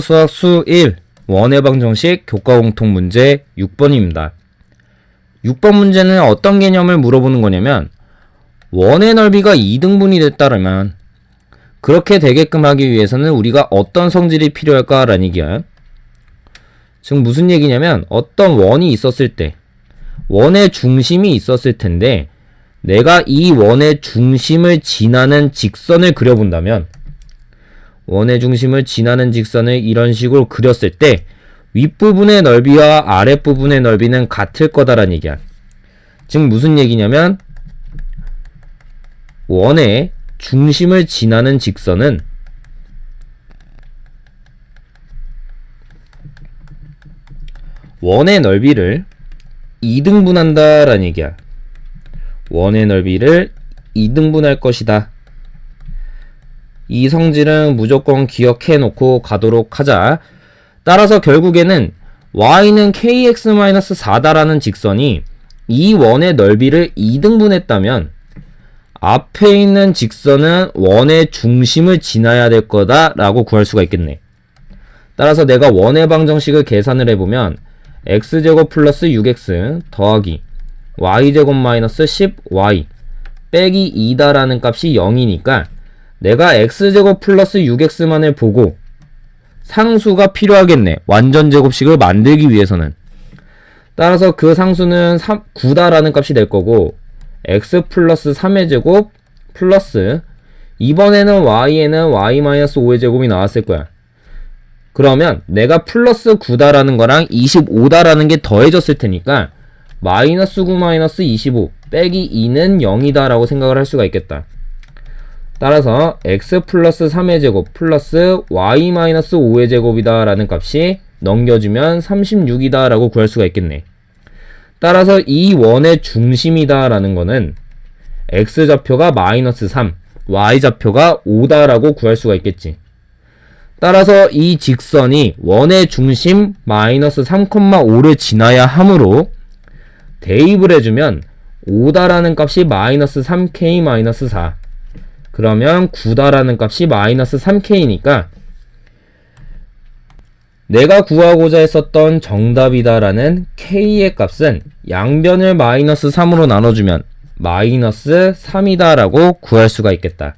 수학 수 1. 원의 방정식 교과 공통 문제 6번입니다. 6번 문제는 어떤 개념을 물어보는 거냐면 원의 넓이가 2등분이 됐다면 그렇게 되게끔 하기 위해서는 우리가 어떤 성질이 필요할까라는 얘기야. 지금 무슨 얘기냐면 어떤 원이 있었을 때 원의 중심이 있었을 텐데 내가 이 원의 중심을 지나는 직선을 그려본다면 원의 중심을 지나는 직선을 이런 식으로 그렸을 때 윗부분의 넓이와 아랫부분의 넓이는 같을 거다라는 얘기야. 즉 무슨 얘기냐면 원의 중심을 지나는 직선은 원의 넓이를 2등분한다라는 얘기야. 원의 넓이를 2등분할 것이다. 이 성질은 무조건 기억해 놓고 가도록 하자. 따라서 결국에는 y는 kx-4다라는 직선이 이 원의 넓이를 2등분했다면 앞에 있는 직선은 원의 중심을 지나야 될 거다라고 구할 수가 있겠네. 따라서 내가 원의 방정식을 계산을 해보면 x제곱 플러스 6x 더하기 y제곱 마이너스 10y 빼기 2다라는 값이 0이니까 내가 x제곱 플러스 6x만을 보고 상수가 필요하겠네. 완전 제곱식을 만들기 위해서는. 따라서 그 상수는 3, 9다라는 값이 될 거고 x 플러스 3의 제곱 플러스 이번에는 y에는 y 마이너스 5의 제곱이 나왔을 거야. 그러면 내가 플러스 9다라는 거랑 25다라는 게 더해졌을 테니까 마이너스 9 마이너스 25 빼기 2는 0이다라고 생각을 할 수가 있겠다. 따라서 x 플러스 3의 제곱 플러스 y 마이너스 5의 제곱이다 라는 값이 넘겨주면 36이다 라고 구할 수가 있겠네. 따라서 이 원의 중심이다 라는 거는 x 좌표가 마이너스 3, y 좌표가 5다 라고 구할 수가 있겠지. 따라서 이 직선이 원의 중심 마이너스 3,5를 지나야 하므로 대입을 해주면 5다라는 값이 마이너스 3k 마이너스 4 그러면 9다라는 값이 마이너스 3k니까 내가 구하고자 했었던 정답이다라는 k의 값은 양변을 마이너스 3으로 나눠주면 마이너스 3이다라고 구할 수가 있겠다.